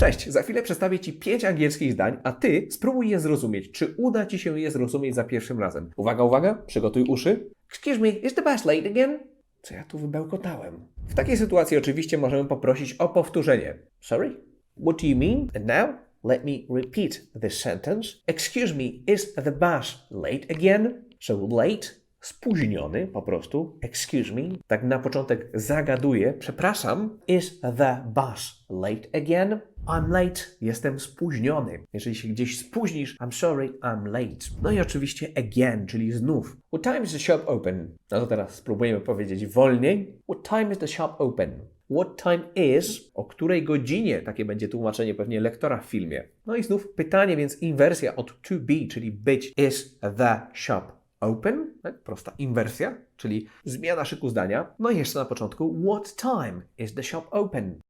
Cześć, za chwilę przedstawię Ci pięć angielskich zdań, a Ty spróbuj je zrozumieć. Czy uda Ci się je zrozumieć za pierwszym razem? Uwaga, uwaga, przygotuj uszy. Excuse me, is the bus late again? Co ja tu wybełkotałem? W takiej sytuacji oczywiście możemy poprosić o powtórzenie. Sorry? What do you mean? And now, let me repeat this sentence. Excuse me, is the bus late again? So late, spóźniony po prostu. Excuse me. Tak na początek zagaduję. Przepraszam. Is the bus late again? I'm late. Jestem spóźniony. Jeżeli się gdzieś spóźnisz, I'm sorry, I'm late. No i oczywiście again, czyli znów. What time is the shop open? No to teraz spróbujemy powiedzieć wolniej. What time is the shop open? What time is? O której godzinie? Takie będzie tłumaczenie pewnie lektora w filmie. No i znów pytanie, więc inwersja od to be, czyli być. Is the shop open? Tak? Prosta inwersja, czyli zmiana szyku zdania. No i jeszcze na początku, what time is the shop open?